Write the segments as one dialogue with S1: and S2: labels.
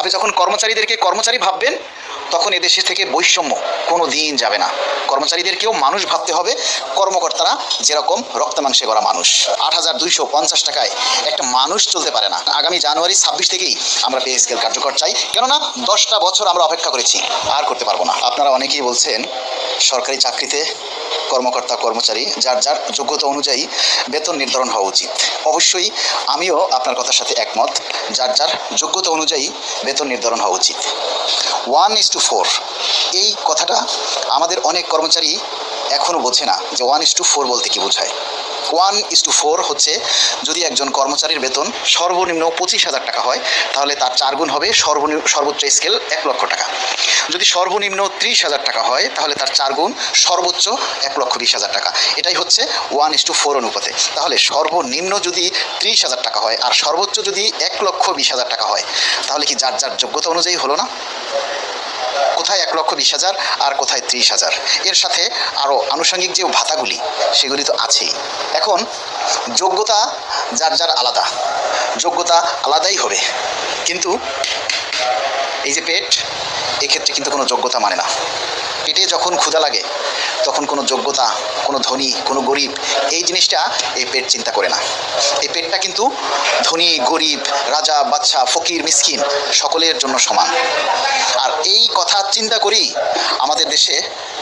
S1: আপনি যখন কর্মচারীদেরকে কর্মচারী ভাববেন তখন এদেশে থেকে বৈষম্য কোনো দিন যাবে না। কর্মচারীদেরকেও মানুষ ভাবতে হবে, কর্মকর্তারা যেরকম রক্ত মাংসে করা মানুষ। আট হাজার দুইশো পঞ্চাশ টাকায় একটা মানুষ চলতে পারে না। আগামী জানুয়ারি ছাব্বিশ থেকেই আমরা পে স্কেল কার্যকর চাই। কেননা দশটা বছর আমরা অপেক্ষা করেছি, আর করতে পারব না। আপনারা অনেকেই বলছেন, সরকারি চাকরিতে কর্মকর্তা, কর্মচারী, যার যার যোগ্যতা অনুযায়ী বেতন নির্ধারণ হওয়া উচিত। অবশ্যই আমিও আপনার কথার সাথে একমত, যার যার যোগ্যতা অনুযায়ী বেতন নির্ধারণ হওয়া উচিত। One is two four. এই কথাটা আমাদের অনেক কর্মচারী এখনও বোঝে না যে ওয়ান ইস টু ফোর বলতে কী বোঝায়। ওয়ান ইস টু ফোর হচ্ছে যদি একজন কর্মচারীর বেতন সর্বনিম্ন পঁচিশ হাজার টাকা হয়, তাহলে তার চার গুণ হবে সর্বনিম্ন সর্বোচ্চ স্কেল এক লক্ষ টাকা। যদি সর্বনিম্ন ত্রিশ হাজার টাকা হয়, তাহলে তার চার গুণ সর্বোচ্চ এক লক্ষ বিশ হাজার টাকা। এটাই হচ্ছে ওয়ান ইস টু ফোর অনুপাতে। তাহলে সর্বনিম্ন যদি ত্রিশ হাজার টাকা হয়, আর সর্বোচ্চ যদি এক লক্ষ বিশ হাজার টাকা হয়, তাহলে কি যার যার যোগ্যতা অনুযায়ী হলো না? কোথায় এক লক্ষ বিশ হাজার আর কোথায় ত্রিশ হাজার। এর সাথে আরও আনুষঙ্গিক যে ভাতাগুলি, সেগুলি তো আছেই। এখন যোগ্যতা যার যার আলাদা। যোগ্যতা আলাদাই হবে। কিন্তু এই যে পেট, এক্ষেত্রে কিন্তু কোনো যোগ্যতা মানে না। পেটে যখন ক্ষুধা লাগে তখন কোনো যোগ্যতা, কোনো ধনী, কোনো গরিব এই জিনিসটা এই পেট চিন্তা করে না। এই পেটটা কিন্তু ধনী, গরিব, রাজা বাচ্চা ফকির, মিসকিন সকলের জন্য সমান। আর এই কথা চিন্তা করেই আমাদের দেশে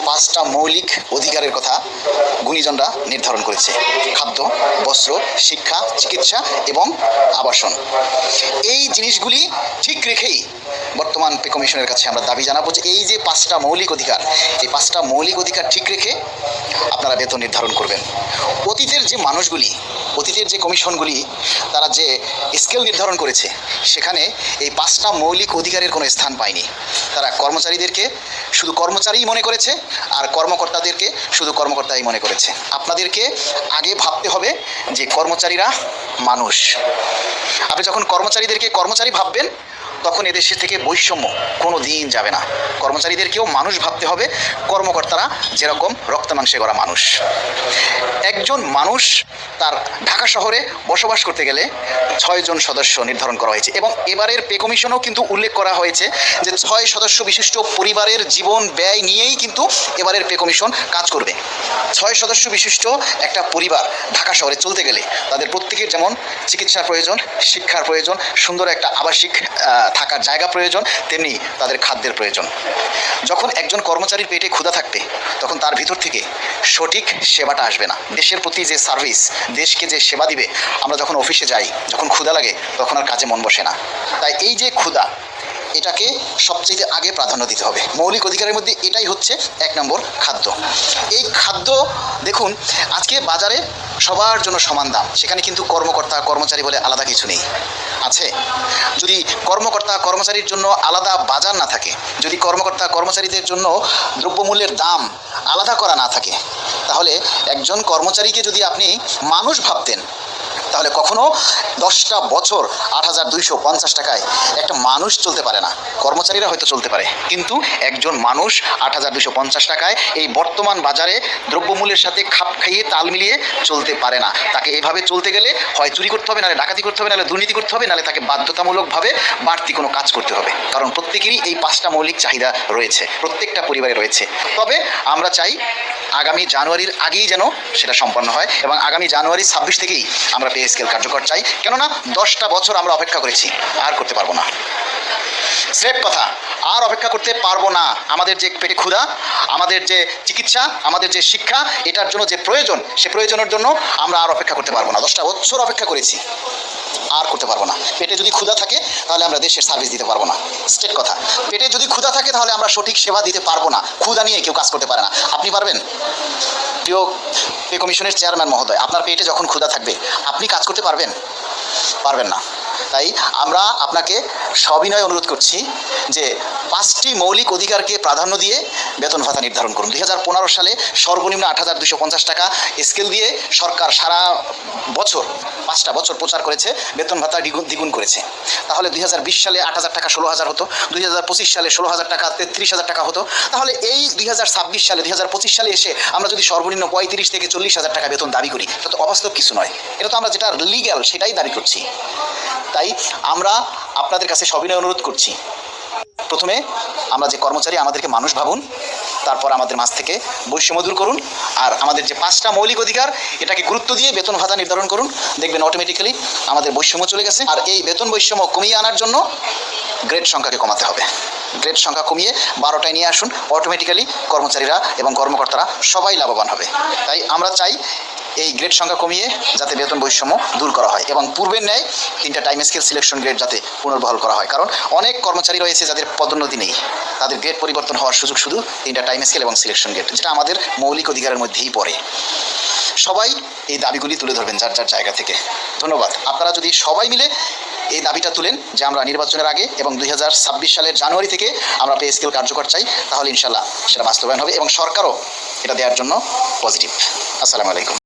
S1: পাঁচটা মৌলিক অধিকারের কথা গুণীজনরা নির্ধারণ করেছে। খাদ্য, বস্ত্র, শিক্ষা, চিকিৎসা এবং আবাসন। এই জিনিসগুলি ঠিক রেখেই বর্তমান পে কমিশনের কাছে আমরা দাবি জানাব যে এই যে পাঁচটা মৌলিক অধিকার, এই পাঁচটা মৌলিক অধিকার ঠিক রেখে আপনারা বেতন নির্ধারণ করবেন। অতীতের যে মানুষগুলি, অতীতের যে কমিশনগুলি, তারা যে স্কেল নির্ধারণ করেছে, সেখানে এই পাঁচটা মৌলিক অধিকারের কোনো স্থান পায়নি। তারা কর্মচারীদেরকে শুধু কর্মচারীই মনে করেছে আর কর্মকর্তাদেরকে শুধু কর্মকর্তাই মনে করেছে। আপনাদেরকে আগে ভাবতে হবে যে কর্মচারীরা মানুষ। আপনি যখন কর্মচারীদেরকে কর্মচারী ভাববেন তখন এদেশে থেকে বৈষম্য কোনো দিন যাবে না। কর্মচারীদেরকেও মানুষ ভাবতে হবে, কর্মকর্তারা যেরকম রক্ত মাংসে করা মানুষ। একজন মানুষ তার ঢাকা শহরে বসবাস করতে গেলে ছয়জন সদস্য নির্ধারণ করা হয়েছে এবং এবারের পে কমিশনও কিন্তু উল্লেখ করা হয়েছে যে ছয় সদস্য বিশিষ্ট পরিবারের জীবন ব্যয় নিয়েই কিন্তু এবারের পে কমিশন কাজ করবে। ছয় সদস্য বিশিষ্ট একটা পরিবার ঢাকা শহরে চলতে গেলে তাদের প্রত্যেকের যেমন চিকিৎসার প্রয়োজন, শিক্ষার প্রয়োজন, সুন্দর একটা আবাসিক থাকার জায়গা প্রয়োজন, তেমনি তাদের খাদ্যের প্রয়োজন। যখন একজন কর্মচারীর পেটে ক্ষুধা থাকবে, তখন তার ভিতর থেকে সঠিক সেবাটা আসবে না। দেশের প্রতি যে সার্ভিস, দেশকে যে সেবা দিবে, আমরা যখন অফিসে যাই, যখন ক্ষুধা লাগে, তখন আর কাজে মন বসে না। তাই এই যে ক্ষুধা, এটাকে সবচেয়ে আগে প্রাধান্য দিতে হবে। মৌলিক অধিকারের মধ্যে এটাই হচ্ছে এক নম্বর খাদ্য। এই খাদ্য, দেখুন, আজকে বাজারে সবার জন্য সমান দাম। সেখানে কিন্তু কর্মকর্তা, কর্মচারী বলে আলাদা কিছু নেই। আছে? যদি কর্মকর্তা, কর্মচারীর জন্য আলাদা বাজার না থাকে, যদি কর্মকর্তা, কর্মচারীদের জন্য দ্রব্যমূল্যের দাম আলাদা করা না থাকে, তাহলে একজন কর্মচারীকে যদি আপনি মানুষ ভাবতেন তাহলে কখনো দশটা বছর আট হাজার দুইশো পঞ্চাশ টাকায় একটা মানুষ চলতে পারে না। কর্মচারীরা হয়তো চলতে পারে। কিন্তু একজন মানুষ আট হাজার দুইশো পঞ্চাশ টাকায় এই বর্তমান বাজারে দ্রব্যমূল্যের সাথে খাপ খাইয়ে তাল মিলিয়ে চলতে পারে না। তাকে এইভাবে চলতে গেলে হয় চুরি করতে হবে নাহলে ডাকাতি করতে হবে নাহলে দুর্নীতি করতে হবে নাহলে তাকে বাধ্যতামূলকভাবে বাড়তি কোনো কাজ করতে হবে। কারণ প্রত্যেকেরই এই পাঁচটা মৌলিক চাহিদা রয়েছে, প্রত্যেকটা পরিবারে রয়েছে। তবে আমরা চাই আগামী জানুয়ারির আগেই যেন সেটা সম্পন্ন হয় এবং আগামী জানুয়ারি ছাব্বিশ থেকেই আমরা পে স্কেল কার্যকর চাই। কেননা দশটা বছর আমরা অপেক্ষা করেছি, আর করতে পারব না। স্রেফ কথা, আর অপেক্ষা করতে পারব না। আমাদের যে পেটে ক্ষুধা, আমাদের যে চিকিৎসা, আমাদের যে শিক্ষা, এটার জন্য যে প্রয়োজন, সে প্রয়োজনের জন্য আমরা আর অপেক্ষা করতে পারব না। দশটা বছর অপেক্ষা করেছি। আর করতে পারব না। পেটে যদি ক্ষুধা থাকে, তাহলে আমরা দেশের সার্ভিস দিতে পারব না। স্টেট কথা। পেটে যদি ক্ষুধা থাকে, তাহলে আমরা সঠিক সেবা দিতে পারব না। ক্ষুধা নিয়ে কেউ কাজ করতে পারে না। আপনি পারবেন? প্রিয় পে কমিশনের চেয়ারম্যান মহোদয়, আপনার পেটে যখন ক্ষুধা থাকবে, আপনি কাজ করতে পারবেন? পারবেন না। তাই আমরা আপনাকে সবিনয় অনুরোধ করছি যে পাঁচটি মৌলিক অধিকারকে প্রাধান্য দিয়ে বেতন ভাতা নির্ধারণ করুন। দুই হাজার পনেরো সালে সর্বনিম্ন আট হাজার দুশো পঞ্চাশ টাকা স্কেল দিয়ে সরকার সারা বছর, পাঁচটা বছর প্রচার করেছে, বেতন ভাতা দ্বিগুণ দ্বিগুণ করেছে। তাহলে দুই হাজার বিশ সালে আট হাজার টাকা ষোলো হাজার হতো, দুই হাজার পঁচিশ সালে ষোলো হাজার টাকা, তেত্রিশ হাজার টাকা হতো। তাহলে এই দুই হাজার ছাব্বিশ সালে, দুই হাজার পঁচিশ সালে এসে আমরা যদি সর্বনিম্ন পঁয়ত্রিশ থেকে চল্লিশ হাজার টাকা বেতন দাবি করি, এটা তো অবাস্তব কিছু নয়। এটা তো আমরা যেটা লিগ্যাল সেটাই দাবি করছি। তাই আমরা আপনাদের কাছে সবিনয় অনুরোধ করছি। প্রথমে আমরা যে কর্মচারী, আমাদেরকে মানুষ ভাবুন, তারপর আমাদের মাছ থেকে বৈষম্য দূর করুন, আর আমাদের যে পাঁচটা মৌলিক অধিকার, এটাকে গুরুত্ব দিয়ে বেতন ভাতা নির্ধারণ করুন। দেখবেন অটোমেটিক্যালি আমাদের বৈষম্য চলে গেছে, আর এই বেতন বৈষম্য কমিয়ে আনার জন্য গ্রেড সংখ্যাকে কমাতে হবে। গ্রেড সংখ্যা কমিয়ে বারোটায় নিয়ে আসুন অটোমেটিক্যালি কর্মচারীরা এবং কর্মকর্তারা সবাই লাভবান হবে। তাই আমরা চাই এই গ্রেড সংখ্যা কমিয়ে যাতে বেতন বৈষম্য দূর করা হয় এবং পূর্বের ন্যায় তিনটা টাইম স্কেল সিলেকশন গ্রেড যাতে পুনর্বহাল করা হয়। কারণ অনেক কর্মচারী রয়েছে যাদের পদোন্নতি নেই। তাদের গ্রেড পরিবর্তন হওয়ার সুযোগ শুধু তিনটা টাইম স্কেল এবং সিলেকশন গ্রেড যেটা আমাদের মৌলিক অধিকারের মধ্যেই পড়ে। সবাই এই দাবিগুলি তুলে ধরবেন যার যার জায়গা থেকে। ধন্যবাদ। আপনারা যদি সবাই মিলে এই দাবিটা তুলেন যে আমরা নির্বাচনের আগে এবং দুই হাজার ছাব্বিশ সালের জানুয়ারি থেকে আমরা পে স্কেল কার্যকর চাই, তাহলে ইনশাল্লাহ সেটা বাস্তবায়ন হবে এবং সরকারও এটা দেওয়ার জন্য পজিটিভ আসসালামু আলাইকুম।